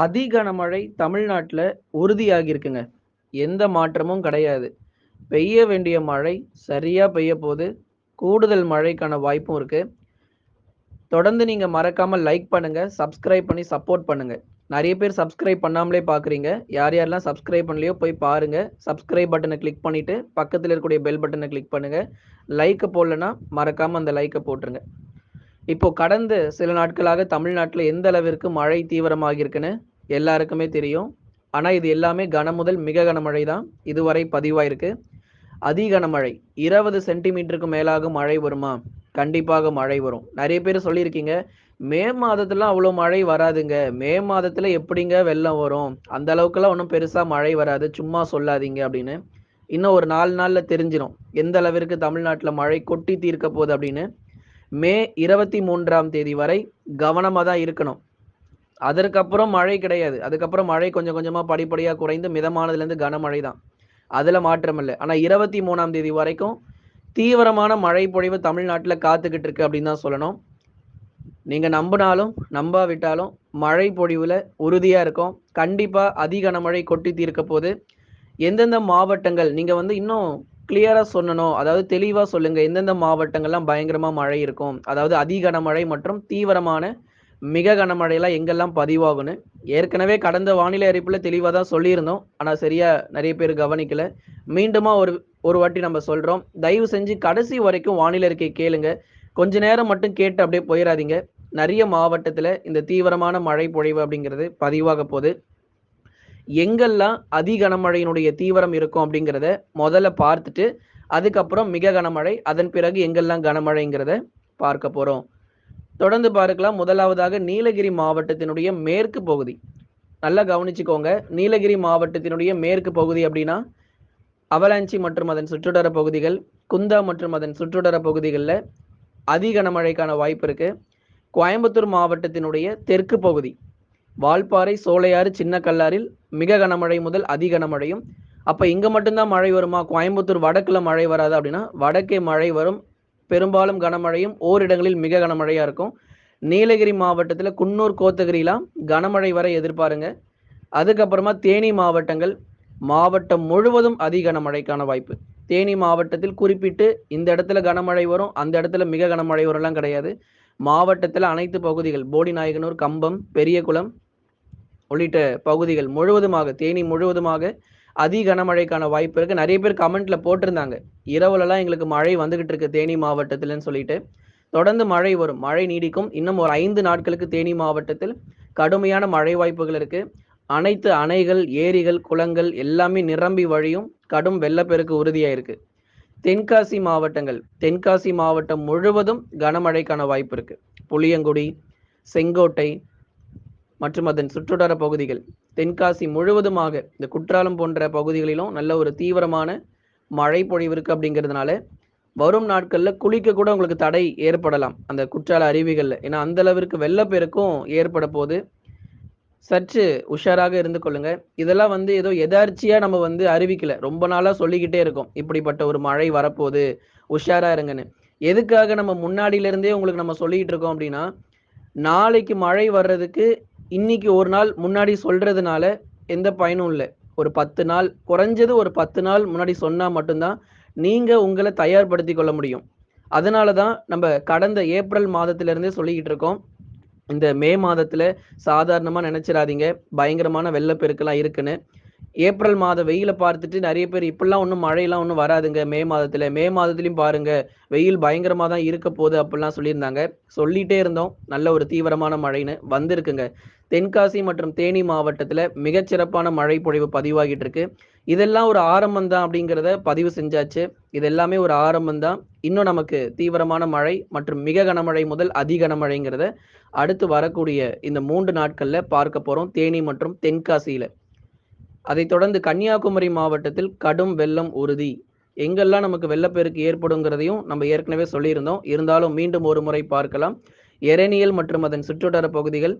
அதி கனமழை தமிழ்நாட்டில் உறுதியாகி இருக்குங்க. எந்த மாற்றமும் கிடையாது. பெய்ய வேண்டிய மழை சரியாக பெய்ய போது. கூடுதல் மழைக்கான வாய்ப்பும் இருக்குது தொடர்ந்து நீங்கள் மறக்காமல் லைக் பண்ணுங்கள் சப்ஸ்கிரைப் பண்ணி சப்போர்ட் பண்ணுங்க. நிறைய பேர் சப்ஸ்கிரைப் பண்ணாமலே பார்க்குறீங்க. யார் யாரெல்லாம் சப்ஸ்கிரைப் பண்ணலையோ போய் பாருங்கள் சப்ஸ்கிரைப் பட்டனை கிளிக் பண்ணிவிட்டு பக்கத்தில் இருக்கக்கூடிய பெல் பட்டனை கிளிக் பண்ணுங்கள் லைக்கை போடலன்னா, மறக்காமல் அந்த லைக்கை போட்டுருங்க. இப்போ கடந்த சில நாட்களாக தமிழ்நாட்டில் எந்த அளவிற்கு மழை தீவிரமாக இருக்குன்னு எல்லாருக்குமே தெரியும். ஆனால் இது எல்லாமே கன முதல் மிக கனமழை தான் இதுவரை பதிவாயிருக்கு. அதி கனமழை 20 சென்டிமீட்டருக்கு மேலாக மழை வருமா? கண்டிப்பாக மழை வரும். நிறைய பேர் சொல்லியிருக்கீங்க, மே மாதத்துலலாம் அவ்வளோ மழை வராதுங்க. மே மாதத்தில் எப்படிங்க வெள்ளம் வரும்? அந்த அளவுக்குலாம் ஒன்றும் பெருசாக மழை வராது. சும்மா சொல்லாதீங்க அப்படின்னு. இன்னும் ஒரு நாலு நாளில் தெரிஞ்சிடும் எந்த அளவிற்கு தமிழ்நாட்டில் மழை கொட்டி தீர்க்க போகுது அப்படின்னு. மே 23ஆம் தேதி வரை கவனமாக தான் இருக்கணும். அதற்கப்புறம் மழை கிடையாது. அதுக்கப்புறம் மழை கொஞ்சம் கொஞ்சமாக படிப்படியாக குறைந்து மிதமானதுலேருந்து கனமழை தான். அதில் மாற்றம் இல்ல. ஆனா 23ஆம் தேதி வரைக்கும் தீவிரமான மழை பொழிவு தமிழ்நாட்டில் காத்துக்கிட்டு இருக்கு அப்படின்னு தான் சொல்லணும். நீங்கள் நம்பினாலும் நம்பாவிட்டாலும் மழை பொழிவில் உறுதியாக இருக்கும் கண்டிப்பாக அதிக கனமழை கொட்டி தீர்க்க போது. எந்தெந்த மாவட்டங்கள் நீங்கள் வந்து இன்னும் கிளியரா சொல்லணும். அதாவது தெளிவா சொல்லுங்க. எந்தெந்த மாவட்டங்கள்லாம் பயங்கரமா மழை இருக்கும்? அதாவது அதி கனமழை மற்றும் தீவிரமான மிக கனமழையெல்லாம் எங்கெல்லாம் பதிவாகும்னு. ஏற்கனவே கடந்த வானிலை அறிவிப்புல தெளிவா தான் சொல்லியிருந்தோம். ஆனா சரியா நிறைய பேர் கவனிக்கல. மீண்டுமா ஒரு ஒரு வாட்டி நம்ம சொல்றோம். தயவு செஞ்சு கடைசி வரைக்கும் வானிலை அறிக்கை கேளுங்க. கொஞ்ச நேரம் மட்டும் கேட்டு அப்படியே போயிடாதீங்க நிறைய மாவட்டத்துல இந்த தீவிரமான மழை பொழிவு அப்படிங்கிறது பதிவாக போகுது எங்கெல்லாம் அதி கனமழையினுடைய தீவிரம் இருக்கும் அப்படிங்கிறத முதல்ல பார்த்துட்டு, அதுக்கப்புறம் மிக கனமழை, அதன் பிறகு எங்கெல்லாம் கனமழைங்கிறத பார்க்க போகிறோம் தொடர்ந்து பார்க்கலாம். முதலாவதாக நீலகிரி மாவட்டத்தினுடைய மேற்கு பகுதி. நல்லா கவனிச்சுக்கோங்க. நீலகிரி மாவட்டத்தினுடைய மேற்கு பகுதி அப்படின்னா, அவலாஞ்சி மற்றும் அதன் சுற்றுடர பகுதிகள், குந்தா மற்றும் அதன் சுற்றுடர பகுதிகளில் அதி கனமழைக்கான வாய்ப்பு இருக்குது கோயம்புத்தூர் மாவட்டத்தினுடைய தெற்கு பகுதி. வால்பாறை, சோலையாறு, சின்ன கல்லாரில் மிக கனமழை முதல் அதி கனமழையும். அப்போ இங்கே மட்டும்தான் மழை வருமா? கோயம்புத்தூர் வடக்கில் மழை வராது அப்படின்னா, வடக்கே மழை வரும். பெரும்பாலும் கனமழையும், ஓரிடங்களில் மிக கனமழையாக இருக்கும். நீலகிரி மாவட்டத்தில் குன்னூர், கோத்தகிரிலாம் கனமழை வரை எதிர்பாருங்க. அதுக்கப்புறமா தேனி மாவட்டங்கள், மாவட்டம் முழுவதும் அதி கனமழைக்கான வாய்ப்பு. தேனி மாவட்டத்தில் குறிப்பிட்டு இந்த இடத்துல கனமழை வரும், அந்த இடத்துல மிக கனமழை வரும்லாம் கிடையாது. மாவட்டத்தில் அனைத்து பகுதிகள் போடிநாயகனூர் கம்பம், பெரியகுளம் உள்ளிட்ட பகுதிகள் முழுவதுமாக தேனி முழுவதுமாக அதி கனமழைக்கான வாய்ப்பு இருக்கு. நிறைய பேர் கமெண்ட்ல போட்டிருந்தாங்க. இரவுலலாம் எங்களுக்கு மழை வந்துகிட்டு இருக்கு தேனி மாவட்டத்துலன்னு சொல்லிட்டு. தொடர்ந்து மழை வரும். மழை நீடிக்கும். இன்னும் ஒரு ஐந்து நாட்களுக்கு தேனி மாவட்டத்தில் கடுமையான மழை வாய்ப்புகள் இருக்கு. அனைத்து அணைகள், ஏரிகள், குளங்கள் எல்லாமே நிரம்பி வழியும். கடும் வெள்ளப்பெருக்கு உறுதியா இருக்கு. தென்காசி மாவட்டங்கள். தென்காசி மாவட்டம் முழுவதும் கனமழைக்கான வாய்ப்பு இருக்கு. புளியங்குடி, செங்கோட்டை மற்றும் அதன் சுற்றுவட்டார பகுதிகள். தென்காசி முழுவதுமாக இந்த குற்றாலம் போன்ற பகுதிகளிலும் நல்ல ஒரு தீவிரமான மழை பொழிவு இருக்கு அப்படிங்கிறதுனால, வரும் நாட்களில் குளிக்க கூட உங்களுக்கு தடை ஏற்படலாம். அந்த குற்றால அருவிகளில் ஏன்னா அந்த அளவிற்கு வெள்ளப்பெருக்கும் ஏற்பட போது. சற்று உஷாராக இருந்து கொள்ளுங்க. இதெல்லாம் வந்து ஏதோ எதார்ச்சியாக நம்ம வந்து அறிவிக்கல. ரொம்ப நாளாக சொல்லிக்கிட்டே இருக்கோம். இப்படிப்பட்ட ஒரு மழை வரப்போது. உஷாரா இருங்கன்னு. எதுக்காக நம்ம முன்னாடியிலேருந்தே உங்களுக்கு நம்ம சொல்லிக்கிட்டு இருக்கோம் அப்படின்னா, நாளைக்கு மழை வர்றதுக்கு இன்னைக்கு ஒரு நாள் முன்னாடி சொல்றதுனால எந்த பயனும் இல்லை ஒரு 10 நாள் குறைஞ்சது ஒரு 10 நாள் முன்னாடி சொன்னால் மட்டும்தான் நீங்கள் உங்களை தயார்படுத்தி கொள்ள முடியும். அதனால தான் நம்ம கடந்த ஏப்ரல் மாதத்திலேருந்தே சொல்லிக்கிட்டு இருக்கோம். இந்த மே மாதத்தில் சாதாரணமாக நினச்சிடாதீங்க பயங்கரமான வெள்ளப்பெருக்கெல்லாம் இருக்குன்னு. ஏப்ரல் மாத வெயில பார்த்துட்டு நிறைய பேர் இப்படிலாம் ஒன்றும் மழையெல்லாம் ஒன்றும் வராதுங்க மே மாதத்துல. மே மாதத்துலயும் பாருங்க, வெயில் பயங்கரமா தான் இருக்க போகுது அப்படிலாம் சொல்லியிருந்தாங்க. சொல்லிட்டே இருந்தோம். நல்ல ஒரு தீவிரமான மழைன்னு. வந்திருக்குங்க. தென்காசி மற்றும் தேனி மாவட்டத்துல மிகச்சிறப்பான மழை பொழிவு பதிவாகிட்டு இருக்கு. இதெல்லாம் ஒரு ஆரம்பம் தான் அப்படிங்கிறத பதிவு செஞ்சாச்சு. இது எல்லாமே ஒரு ஆரம்பம் தான். இன்னும் நமக்கு தீவிரமான மழை மற்றும் மிக கனமழை முதல் அதி கனமழைங்கிறத அடுத்து வரக்கூடிய இந்த மூன்று நாட்கள்ல பார்க்க போறோம். தேனி மற்றும் தென்காசியில. அதைத் தொடர்ந்து கன்னியாகுமரி மாவட்டத்தில் கடும் வெள்ளம் உறுதி. எங்கெல்லாம் நமக்கு வெள்ளப்பெருக்கு ஏற்படுங்கிறதையும் நம்ம ஏற்கனவே சொல்லியிருந்தோம். இருந்தாலும் மீண்டும் ஒரு முறை பார்க்கலாம். எரேனியல் மற்றும் அதன் சுற்றுவட்டார பகுதிகள்.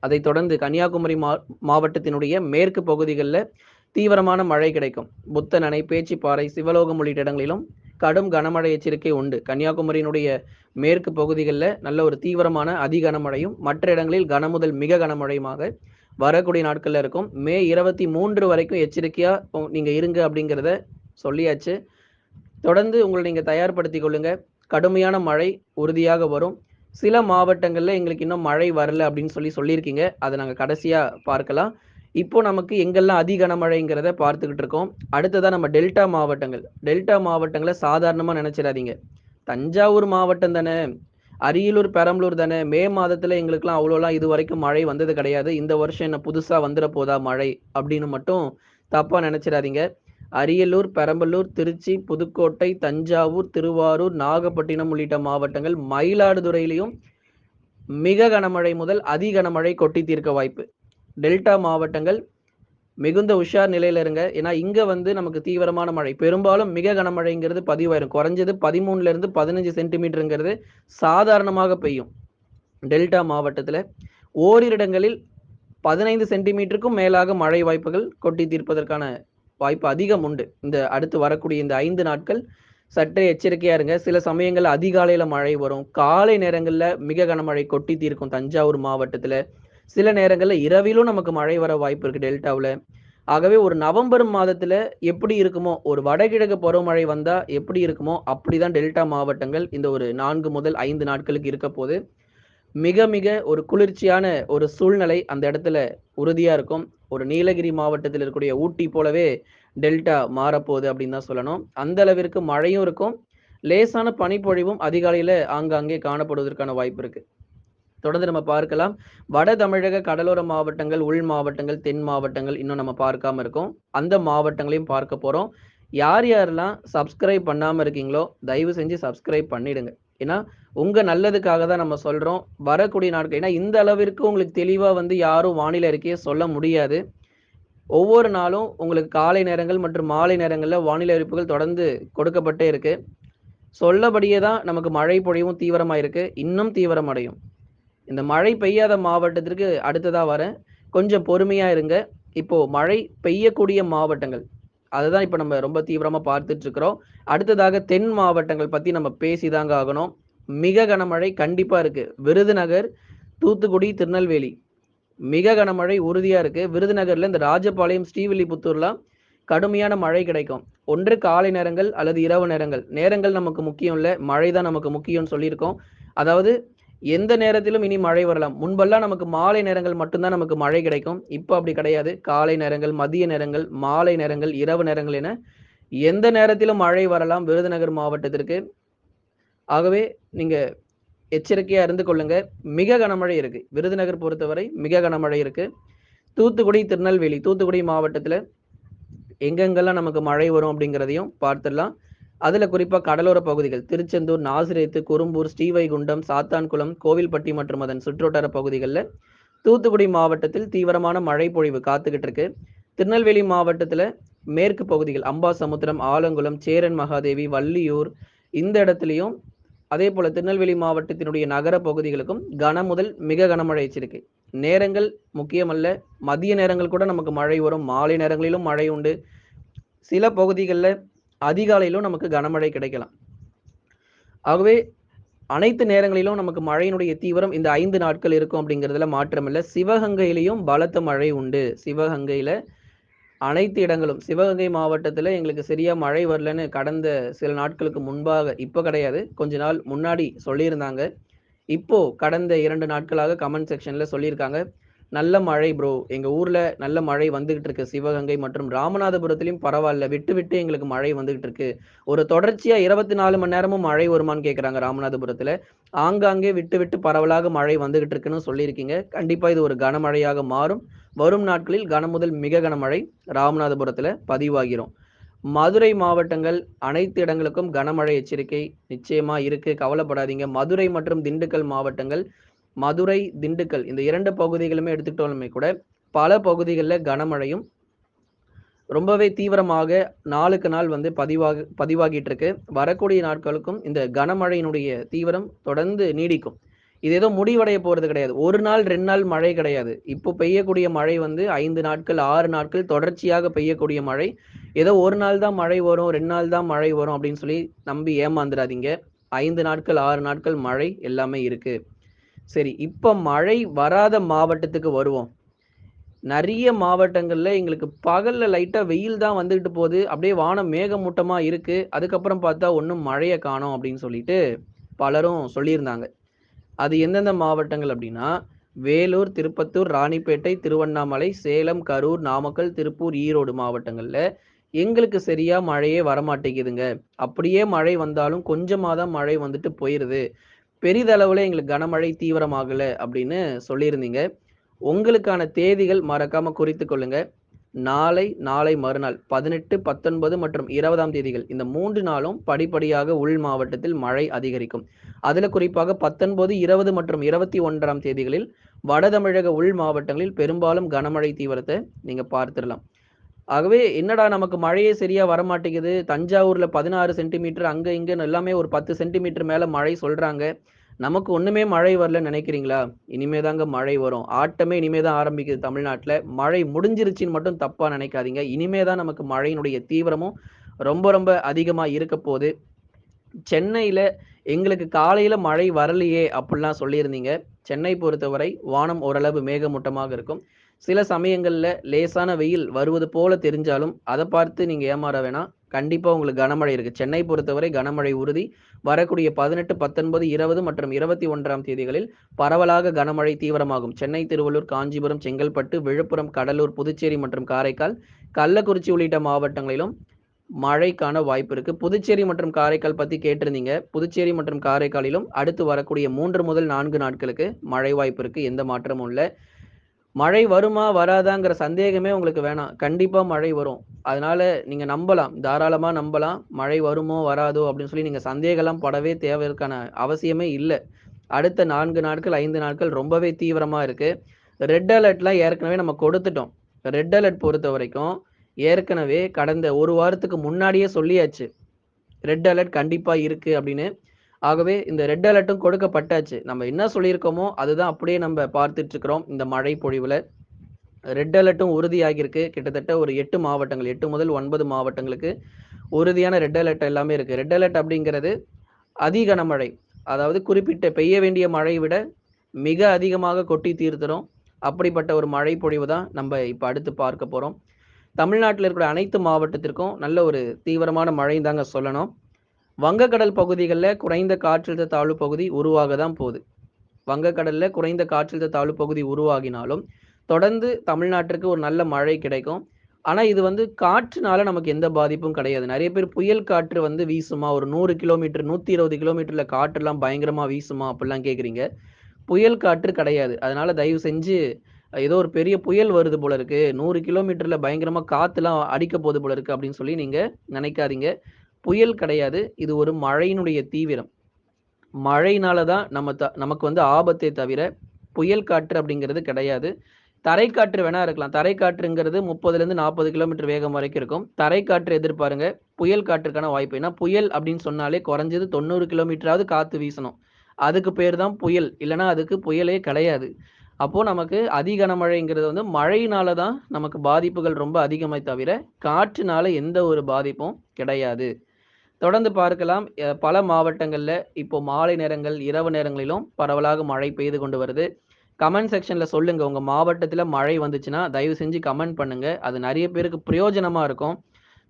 அதைத் தொடர்ந்து கன்னியாகுமரி மா மாவட்டத்தினுடைய மேற்கு பகுதிகளில் தீவிரமான மழை கிடைக்கும். புத்தன் அணை, பேச்சிப்பாறை, சிவலோகம் உள்ளிட்ட இடங்களிலும் கடும் கனமழை எச்சரிக்கை உண்டு. கன்னியாகுமரியினுடைய மேற்கு பகுதிகளில் நல்ல ஒரு தீவிரமான அதி கனமழையும், மற்ற இடங்களில் கனமுதல் மிக கனமழையுமாக வரக்கூடிய நாட்களில் இருக்கும். மே இருபத்தி மூன்று வரைக்கும் எச்சரிக்கையாக நீங்கள் இருங்க அப்படிங்கிறத சொல்லியாச்சு. தொடர்ந்து உங்களை நீங்கள் தயார்படுத்தி கொள்ளுங்க. கடுமையான மழை உறுதியாக வரும். சில மாவட்டங்களில் எங்களுக்கு இன்னும் மழை வரல அப்படின்னு சொல்லி சொல்லியிருக்கீங்க. அதை நாங்கள் கடைசியாக பார்க்கலாம். இப்போ நமக்கு எங்கெல்லாம் அதி கனமழைங்கிறத பார்த்துக்கிட்டு இருக்கோம். அடுத்ததான் நம்ம டெல்டா மாவட்டங்கள். டெல்டா மாவட்டங்களை சாதாரணமாக நினச்சிடாதீங்க. தஞ்சாவூர் மாவட்டம் தானே. அரியலூர் பெரம்பலூர் தானே. மே மாதத்துல எங்களுக்குலாம் அவ்வளோலாம் இது வரைக்கும் மழை வந்தது கிடையாது. இந்த வருஷம் என்ன புதுசா வந்துட போதா மழை அப்படின்னு மட்டும் தப்பா நினைச்சிடாதீங்க. அரியலூர் பெரம்பலூர் திருச்சி புதுக்கோட்டை தஞ்சாவூர் திருவாரூர் நாகப்பட்டினம் உள்ளிட்ட மாவட்டங்கள் மயிலாடுதுறையிலையும் மிக கனமழை முதல் அதி கனமழை கொட்டி தீர்க்க வாய்ப்பு. டெல்டா மாவட்டங்கள் மிகுந்த உஷார் நிலையில இருங்க. ஏன்னா இங்க வந்து நமக்கு தீவிரமான மழை. பெரும்பாலும் மிக கனமழைங்கிறது பதிவாயிரும். குறைஞ்சது பதிமூணுல இருந்து பதினஞ்சு சென்டிமீட்டருங்கிறது சாதாரணமாக பெய்யும். டெல்டா மாவட்டத்துல ஓரிரிடங்களில் பதினைந்து சென்டிமீட்டருக்கும் மேலாக மழை வாய்ப்புகள் கொட்டி தீர்ப்பதற்கான வாய்ப்பு அதிகம் உண்டு. இந்த அடுத்து வரக்கூடிய இந்த ஐந்து நாட்கள் சற்றே எச்சரிக்கையா இருங்க. சில சமயங்கள் அதிகாலையில மழை வரும். காலை நேரங்கள்ல மிக கனமழை கொட்டி தீர்க்கும் தஞ்சாவூர் மாவட்டத்துல சில நேரங்களில் இரவிலும் நமக்கு மழை வர வாய்ப்பு இருக்குது டெல்டாவில். ஆகவே ஒரு நவம்பர் மாதத்தில் எப்படி இருக்குமோ ஒரு வடகிழக்கு பருவமழை வந்தால் எப்படி இருக்குமோ அப்படி தான் டெல்டா மாவட்டங்கள் இந்த ஒரு நான்கு முதல் ஐந்து நாட்களுக்கு இருக்க போது மிக மிக ஒரு குளிர்ச்சியான ஒரு சூழ்நிலை அந்த இடத்துல உறுதியாக இருக்கும். ஒரு நீலகிரி மாவட்டத்தில் இருக்கக்கூடிய ஊட்டி போலவே டெல்டா மாறப்போகுது அப்படின்னு தான் சொல்லணும். அந்த அளவிற்கு மழையும் இருக்கும். லேசான பனிப்பொழிவும் அதிகாலையில் ஆங்காங்கே காணப்படுவதற்கான வாய்ப்பு இருக்குது தொடர்ந்து நம்ம பார்க்கலாம். வட தமிழக கடலோர மாவட்டங்கள் உள் மாவட்டங்கள் தென் மாவட்டங்கள் இன்னும் நம்ம பார்க்காம இருக்கோம். அந்த மாவட்டங்களையும் பார்க்க போறோம். யார் யாரெல்லாம் சப்ஸ்கிரைப் பண்ணாம இருக்கீங்களோ தயவு செஞ்சு சப்ஸ்கிரைப் பண்ணிடுங்க. ஏன்னா உங்க நல்லதுக்காக தான் நம்ம சொல்றோம். வரக்கூடிய நாட்கள் ஏன்னா இந்த அளவிற்கு உங்களுக்கு தெளிவா வந்து யாரும் வானிலை அறிக்கையை சொல்ல முடியாது. ஒவ்வொரு நாளும் உங்களுக்கு காலை நேரங்கள் மற்றும் மாலை நேரங்களில் வானிலை அறிவிப்புகள் தொடர்ந்து கொடுக்கப்பட்டே இருக்கு. சொல்லபடியே தான் நமக்கு மழை பொழிவும் தீவிரமாக இருக்கு இன்னும் தீவிரம் அடையும் இந்த மழை பெய்யாத மாவட்டத்திற்கு அடுத்ததாக வரேன். கொஞ்சம் பொறுமையாக இருங்க. இப்போ மழை பெய்யக்கூடிய மாவட்டங்கள். அதுதான் இப்போ நம்ம ரொம்ப தீவிரமாக பார்த்துட்டு இருக்கிறோம் அடுத்ததாக தென் மாவட்டங்கள் பற்றி நம்ம பேசிதாங்க ஆகணும். மிக கனமழை கண்டிப்பாக இருக்கு. விருதுநகர் தூத்துக்குடி திருநெல்வேலி. மிக கனமழை உறுதியாக இருக்கு. விருதுநகரில் இந்த ராஜபாளையம் ஸ்ரீவில்லிபுத்தூர்லாம் கடுமையான மழை கிடைக்கும். ஒன்று காலை நேரங்கள் அல்லது இரவு நேரங்கள். நேரங்கள் நமக்கு முக்கியம் இல்லை. மழை தான் நமக்கு முக்கியம்னு சொல்லியிருக்கோம். அதாவது எந்த நேரத்திலும் இனி மழை வரலாம். முன்பெல்லாம் நமக்கு மாலை நேரங்கள் மட்டும்தான் நமக்கு மழை கிடைக்கும். இப்போ அப்படி கிடையாது. காலை நேரங்கள் மதிய நேரங்கள் மாலை நேரங்கள் இரவு நேரங்கள் என எந்த நேரத்திலும் மழை வரலாம் விருதுநகர் மாவட்டத்திற்கு. ஆகவே நீங்க எச்சரிக்கையா இருந்து கொள்ளுங்க. மிக கனமழை இருக்கு. விருதுநகர் பொறுத்தவரை மிக கனமழை இருக்கு. தூத்துக்குடி திருநெல்வேலி தூத்துக்குடி மாவட்டத்துல எங்கெங்கெல்லாம் நமக்கு மழை வரும் அப்படிங்கிறதையும் பார்த்துடலாம். அதில் குறிப்பாக கடலோர பகுதிகள் திருச்செந்தூர் நாசிரேத்து குறும்பூர் ஸ்ரீவைகுண்டம் சாத்தான்குளம் கோவில்பட்டி மற்றும் அதன் சுற்றுவட்டார பகுதிகளில் தூத்துக்குடி மாவட்டத்தில் தீவிரமான மழை பொழிவு காத்துக்கிட்டு இருக்கு. திருநெல்வேலி மாவட்டத்தில் மேற்கு பகுதிகள் அம்பாசமுத்திரம் ஆலங்குளம் சேரன் மகாதேவி வள்ளியூர் இந்த இடத்துலையும் அதே போல திருநெல்வேலி மாவட்டத்தினுடைய நகர பகுதிகளுக்கும் கன முதல் மிக கனமழை எச்சரிக்கை. நேரங்கள் முக்கியமல்ல. மதிய நேரங்கள் கூட நமக்கு மழை வரும். மாலை நேரங்களிலும் மழை உண்டு. சில பகுதிகளில் அதிகாலையிலும் நமக்கு கனமழை கிடைக்கலாம். ஆகவே அனைத்து நேரங்களிலும் நமக்கு மழையினுடைய தீவிரம் இந்த ஐந்து நாட்கள் இருக்கும் அப்படிங்கிறதுல மாற்றமில்லை சிவகங்கையிலையும் பலத்த மழை உண்டு. சிவகங்கையில அனைத்து இடங்களும் சிவகங்கை மாவட்டத்தில் எங்களுக்கு சரியா மழை வரலன்னு கடந்த சில நாட்களுக்கு முன்பாக இப்போ கிடையாது. கொஞ்ச நாள் முன்னாடி சொல்லியிருந்தாங்க. இப்போ கடந்த இரண்டு நாட்களாக கமெண்ட் செக்ஷன்ல சொல்லியிருக்காங்க. நல்ல மழை ப்ரோ எங்க ஊர்ல நல்ல மழை வந்துகிட்டு இருக்கு. சிவகங்கை மற்றும் ராமநாதபுரத்திலயும் பரவாயில்ல. விட்டு விட்டு எங்களுக்கு மழை வந்துகிட்டு இருக்கு. ஒரு தொடர்ச்சியா இருபத்தி நாலு மணி நேரமும் மழை வருமான்னு கேக்குறாங்க ராமநாதபுரத்துல. ஆங்காங்கே விட்டு விட்டு பரவலாக மழை வந்துகிட்டு இருக்குன்னு சொல்லியிருக்கீங்க. கண்டிப்பா இது ஒரு கனமழையாக மாறும். வரும் நாட்களில் கன முதல் மிக கனமழை ராமநாதபுரத்துல பதிவாகிறோம் மதுரை மாவட்டங்கள் அனைத்து இடங்களுக்கும் கனமழை எச்சரிக்கை நிச்சயமா இருக்கு. கவலைப்படாதீங்க. மதுரை மற்றும் திண்டுக்கல் மாவட்டங்கள் மதுரை திண்டுக்கல் இந்த இரண்டு பகுதிகளுமே எடுத்துக்கிட்டாலுமே கூட பல பகுதிகளில் கனமழையும் ரொம்பவே தீவிரமாக நாளுக்கு நாள் வந்து பதிவாக பதிவாகிட்டு இருக்கு வரக்கூடிய நாட்களுக்கும் இந்த கனமழையினுடைய தீவிரம் தொடர்ந்து நீடிக்கும். இது ஏதோ முடிவடைய போகிறது கிடையாது. ஒரு நாள் ரெண்டு நாள் மழை கிடையாது. இப்போ பெய்யக்கூடிய மழை வந்து ஐந்து நாட்கள் ஆறு நாட்கள் தொடர்ச்சியாக பெய்யக்கூடிய மழை. ஏதோ ஒரு நாள் தான் மழை வரும் ரெண்டு நாள் தான் மழை வரும் அப்படின்னு சொல்லி நம்பி ஏமாந்துடாதீங்க ஐந்து நாட்கள் ஆறு நாட்கள் மழை எல்லாமே இருக்குது சரி இப்போ மழை வராத மாவட்டத்துக்கு வருவோம் நிறைய மாவட்டங்களில் எங்களுக்கு பகலில் லைட்டாக வெயில் தான் வந்துக்கிட்டு போகுது. அப்படியே வானம் மேகமூட்டமாக இருக்குது அதுக்கப்புறம் பார்த்தா ஒன்றும் மழையை காணோம் அப்படின்னு சொல்லிட்டு பலரும் சொல்லியிருந்தாங்க. அது எந்தெந்த மாவட்டங்கள் அப்படின்னா, வேலூர், திருப்பத்தூர், ராணிப்பேட்டை, திருவண்ணாமலை, சேலம், கரூர், நாமக்கல், திருப்பூர், ஈரோடு மாவட்டங்களில் எங்களுக்கு சரியாக மழையே வரமாட்டேங்குதுங்க. அப்படியே மழை வந்தாலும் கொஞ்சமாக தான் மழை வந்துட்டு போயிடுது பெரிதளவுல எங்களுக்கு கனமழை தீவிரமாகல அப்படின்னு சொல்லியிருந்தீங்க. உங்களுக்கான தேதிகள் மறக்காம குறித்து கொள்ளுங்க. நாளை, நாளை மறுநாள் 18, 19 மற்றும் 20ஆம் தேதிகள் இந்த மூன்று நாளும் படிப்படியாக உள் மாவட்டத்தில் மழை அதிகரிக்கும். அதுல குறிப்பாக 19, 20 மற்றும் 21ஆம் தேதிகளில் வட தமிழக உள் மாவட்டங்களில் பெரும்பாலும் கனமழை தீவிரத்தை நீங்க பார்த்துடலாம் ஆகவே என்னடா நமக்கு மழையே சரியா வரமாட்டேங்குது. தஞ்சாவூர்ல 16 சென்டிமீட்டர் அங்க இங்கன்னு எல்லாமே ஒரு 10 சென்டிமீட்டர் மேல மழை சொல்றாங்க. நமக்கு ஒண்ணுமே மழை வரலன்னு நினைக்கிறீங்களா? இனிமே தாங்க மழை வரும். ஆட்டமே இனிமே தான் ஆரம்பிக்குது தமிழ்நாட்டில் மழை முடிஞ்சிருச்சின்னு மட்டும் தப்பா நினைக்காதீங்க. இனிமே தான் நமக்கு மழையினுடைய தீவிரமும் ரொம்ப ரொம்ப அதிகமா இருக்க போது. சென்னையில எங்களுக்கு காலையில மழை வரலையே அப்படிலாம் சொல்லியிருந்தீங்க. சென்னை பொறுத்தவரை வானம் ஓரளவு மேகமூட்டமாக இருக்கும். சில சமயங்களில் லேசான வெயில் வருவது போல தெரிஞ்சாலும், அதை பார்த்து நீங்கள் ஏமாற வேணாம். கண்டிப்பாக உங்களுக்கு கனமழை இருக்குது சென்னை பொறுத்தவரை கனமழை உறுதி. வரக்கூடிய 18, 19, 20 மற்றும் 21ஆம் தேதிகளில் பரவலாக கனமழை தீவிரமாகும். சென்னை, திருவள்ளூர், காஞ்சிபுரம், செங்கல்பட்டு, விழுப்புரம், கடலூர், புதுச்சேரி மற்றும் காரைக்கால், கள்ளக்குறிச்சி உள்ளிட்ட மாவட்டங்களிலும் மழைக்கான வாய்ப்பு இருக்கு. புதுச்சேரி மற்றும் காரைக்கால் பத்தி கேட்டிருந்தீங்க. புதுச்சேரி மற்றும் காரைக்காலிலும் அடுத்து வரக்கூடிய மூன்று முதல் நான்கு நாட்களுக்கு மழை வாய்ப்பு இருக்கு. எந்த மாற்றமும் இல்லை மழை வருமா? வராதாங்கிற சந்தேகமே உங்களுக்கு வேணாம். கண்டிப்பா மழை வரும். அதனால நீங்க நம்பலாம். தாராளமா நம்பலாம். மழை வருமோ? வராதோ? அப்படின்னு சொல்லி நீங்க சந்தேகம்லாம் படவே தேவைக்கான அவசியமே இல்லை அடுத்த நான்கு நாட்கள், ஐந்து நாட்கள் ரொம்பவே தீவிரமா இருக்கு. ரெட் அலர்ட்லாம் ஏற்கனவே நம்ம கொடுத்துட்டோம். ரெட் அலர்ட் பொறுத்தவரைக்கும் ஏற்கனவே கடந்த ஒரு வாரத்துக்கு முன்னாடியே சொல்லியாச்சு. ரெட் அலர்ட் கண்டிப்பா இருக்கு அப்படின்னு. ஆகவே இந்த ரெட் அலர்ட்டும் கொடுக்கப்பட்டாச்சு. நம்ம என்ன சொல்லியிருக்கோமோ, அதுதான் அப்படியே நம்ம பார்த்துட்டு இருக்கிறோம். இந்த மழை பொழிவுல. ரெட் அலர்ட்டும் உறுதியாகியிருக்கு. கிட்டத்தட்ட ஒரு எட்டு மாவட்டங்கள் எட்டு முதல் ஒன்பது மாவட்டங்களுக்கு உறுதியான ரெட் அலர்ட் எல்லாமே இருக்கு. ரெட் அலர்ட் அப்படிங்கிறது அதி கனமழை. அதாவது குறிப்பிட்ட பெய்ய வேண்டிய மழையை விட மிக அதிகமாக கொட்டி தீர்த்துறோம் அப்படிப்பட்ட ஒரு மழை பொழிவு தான் நம்ம இப்போ அடுத்து பார்க்க போகிறோம் தமிழ்நாட்டில் இருக்கிற அனைத்து மாவட்டத்திற்கும் நல்ல ஒரு தீவிரமான மழைன்னு தாங்க சொல்லணும். வங்கக்கடல் பகுதிகளில் குறைந்த காற்றழுத்த தாழ்வு பகுதி உருவாக தான் போகுது வங்கக்கடலில் குறைந்த காற்றழுத்த தாழ்வு பகுதி உருவாகினாலும், தொடர்ந்து தமிழ்நாட்டிற்கு ஒரு நல்ல மழை கிடைக்கும். ஆனால் இது வந்து காற்றுனால நமக்கு எந்த பாதிப்பும் கிடையாது. நிறைய பேர் புயல் காற்று வந்து வீசுமா? ஒரு நூறு கிலோமீட்டர், நூற்றி இருபது கிலோமீட்டரில் காற்றுலாம் பயங்கரமாக வீசுமா? அப்படிலாம் கேட்குறீங்க. புயல் காற்று கிடையாது. அதனால தயவு செஞ்சு ஏதோ ஒரு பெரிய புயல் வருது போல இருக்கு. நூறு கிலோமீட்டர்ல பயங்கரமா காத்துலாம் அடிக்க போகுது போல இருக்கு அப்படின்னு சொல்லி நீங்க நினைக்காதீங்க. புயல் கிடையாது. இது ஒரு மழையினுடைய தீவிரம். மழையினால தான் நம்ம த நமக்கு வந்து ஆபத்தே தவிர, புயல் காற்று அப்படிங்கிறது கிடையாது. தரைக்காற்று வேணா இருக்கலாம். தரைக்காற்றுங்கிறது 30லேருந்து 40 கிலோமீட்டர் வேகம் வரைக்கும் இருக்கும். தரைக்காற்று எதிர்பாருங்க. புயல் காற்றுக்கான வாய்ப்பு. ஏன்னா புயல் அப்படின்னு சொன்னாலே குறைஞ்சது 90 கிலோமீட்டராவது காற்று வீசணும். அதுக்கு பேர் தான் புயல். இல்லைன்னா அதுக்கு புயலே கிடையாது. அப்போது நமக்கு அதி கனமழைங்கிறது வந்து மழையினால தான் நமக்கு பாதிப்புகள் ரொம்ப அதிகமாக தவிர, காற்றுனால எந்த ஒரு பாதிப்பும் கிடையாது. தொடர்ந்து பார்க்கலாம். பல மாவட்டங்களில் இப்போ மாலை நேரங்கள், இரவு நேரங்களிலும் பரவலாக மழை பெய்து கொண்டு வருது. கமெண்ட் செக்ஷன்ல சொல்லுங்க. உங்க மாவட்டத்தில் மழை வந்துச்சுன்னா, தயவு செஞ்சு கமெண்ட் பண்ணுங்க. அது நிறைய பேருக்கு பிரயோஜனமா இருக்கும்.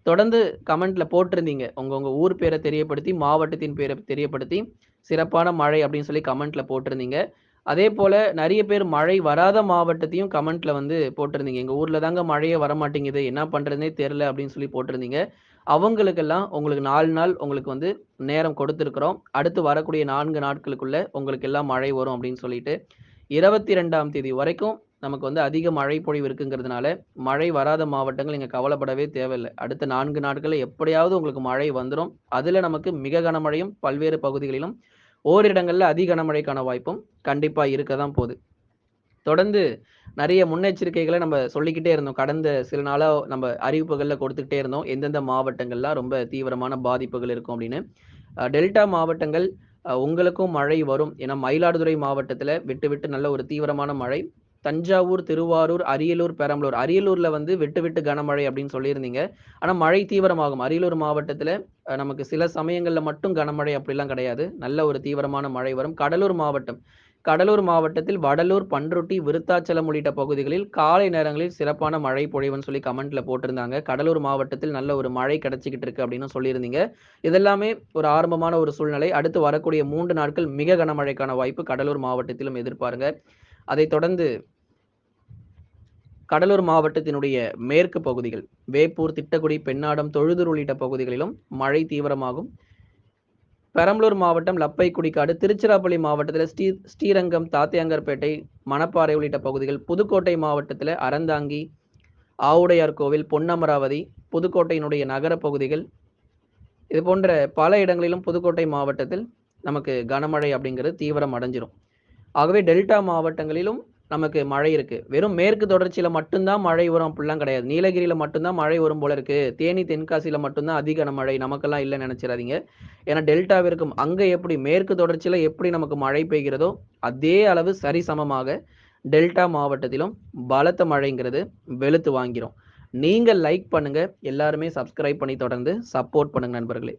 தொடர்ந்து கமெண்ட்ல போட்டிருந்தீங்க. உங்க உங்க ஊர் பேரை தெரியப்படுத்தி, மாவட்டத்தின் பேரை தெரியப்படுத்தி, சிறப்பான மழை அப்படின்னு சொல்லி கமெண்ட்ல போட்டிருந்தீங்க. அதே போல் நிறைய பேர் மழை வராத மாவட்டத்தையும் கமெண்ட்ல வந்து போட்டிருந்தீங்க. எங்க ஊர்ல தாங்க மழையே வரமாட்டேங்குது. என்ன பண்ணுறதுனே தெரியல அப்படின்னு சொல்லி போட்டிருந்தீங்க. அவங்களுக்கெல்லாம் உங்களுக்கு நாலு நாள் உங்களுக்கு வந்து நேரம் கொடுத்துருக்குறோம். அடுத்து வரக்கூடிய நான்கு நாட்களுக்குள்ள உங்களுக்கு எல்லாம் மழை வரும் அப்படின்னு சொல்லிட்டு, 22ஆம் தேதி வரைக்கும் நமக்கு வந்து அதிக மழை பொழிவு இருக்குங்கிறதுனால, மழை வராத மாவட்டங்கள் இங்கே கவலைப்படவே தேவையில்ல. அடுத்த நான்கு நாட்களில் எப்படியாவது உங்களுக்கு மழை வந்துடும் அதில் நமக்கு மிக கனமழையும் பல்வேறு பகுதிகளிலும், ஓரிடங்களில் அதிக கனமழைக்கான வாய்ப்பும் கண்டிப்பாக இருக்க தான் போகுது. தொடர்ந்து நிறைய முன்னெச்சரிக்கைகளை நம்ம சொல்லிக்கிட்டே இருந்தோம். கடந்த சில நாளாக நம்ம அறிவிப்புகளில் கொடுத்துக்கிட்டே இருந்தோம். எந்தெந்த மாவட்டங்கள்லாம் ரொம்ப தீவிரமான பாதிப்புகள் இருக்கும் அப்படின்னு. டெல்டா மாவட்டங்கள் உங்களுக்கும் மழை வரும். ஏன்னா மயிலாடுதுறை மாவட்டத்தில் விட்டு விட்டு நல்ல ஒரு தீவிரமான மழை. தஞ்சாவூர், திருவாரூர், அரியலூர், பெரம்பலூர். அரியலூர்ல வந்து விட்டு விட்டு கனமழை அப்படின்னு சொல்லியிருந்தீங்க. ஆனால் மழை தீவிரமாகும். அரியலூர் மாவட்டத்தில் நமக்கு சில சமயங்களில் மட்டும் கனமழை அப்படிலாம் கிடையாது. நல்ல ஒரு தீவிரமான மழை வரும். கடலூர் மாவட்டம். கடலூர் மாவட்டத்தில் வடலூர், பண்ருட்டி, விருத்தாச்சலம் உள்ளிட்ட பகுதிகளில் காலை நேரங்களில் சிறப்பான மழை பொழிவுன்னு சொல்லி கமெண்ட்ல போட்டிருந்தாங்க. கடலூர் மாவட்டத்தில் நல்ல ஒரு மழை கிடைச்சிக்கிட்டு இருக்கு அப்படின்னு சொல்லியிருந்தீங்க. இதெல்லாமே ஒரு ஆரம்பமான ஒரு சூழ்நிலை. அடுத்து வரக்கூடிய மூன்று நாட்கள் மிக கனமழைக்கான வாய்ப்பு கடலூர் மாவட்டத்திலும் எதிர்பாருங்க. அதைத் தொடர்ந்து கடலூர் மாவட்டத்தினுடைய மேற்கு பகுதிகள் வேப்பூர், திட்டக்குடி, பெண்ணாடம், தொழுதூர் உள்ளிட்ட பகுதிகளிலும் மழை தீவிரமாகும். பெரம்பலூர் மாவட்டம் லப்பைக்குடிக்காடு, திருச்சிராப்பள்ளி மாவட்டத்தில் ஸ்ரீ ஸ்ரீரங்கம், தாத்தியாங்கர்பேட்டை மணப்பாறை உள்ளிட்ட பகுதிகள், புதுக்கோட்டை மாவட்டத்தில் அறந்தாங்கி, ஆவுடையார் கோவில், பொன்னமராவதி, புதுக்கோட்டையினுடைய நகர பகுதிகள் இது போன்ற பல இடங்களிலும் புதுக்கோட்டை மாவட்டத்தில் நமக்கு கனமழை அப்படிங்கிறது தீவிரம் அடைஞ்சிரும். ஆகவே டெல்டா மாவட்டங்களிலும் நமக்கு மழை இருக்கு. வெறும் மேற்கு தொடர்ச்சியில மட்டும்தான் மழை வரும் அப்படிலாம் கிடையாது. நீலகிரியில மட்டும்தான் மழை வரும் போல இருக்கு. தேனி, தென்காசியில மட்டும்தான் அதிகன மழை நமக்கெல்லாம் இல்லை நினைச்சிடாதீங்க ஏன்னா டெல்டாவிற்கும் அங்க எப்படி மேற்கு தொடர்ச்சியில எப்படி நமக்கு மழை பெய்கிறதோ, அதே அளவு சரிசமமாக டெல்டா மாவட்டத்திலும் பலத்த மழைங்கிறது வெளுத்து வாங்கிரும். நீங்கள் லைக் பண்ணுங்க. எல்லாருமே சப்ஸ்கிரைப் பண்ணி தொடர்ந்து சப்போர்ட் பண்ணுங்க நண்பர்களே.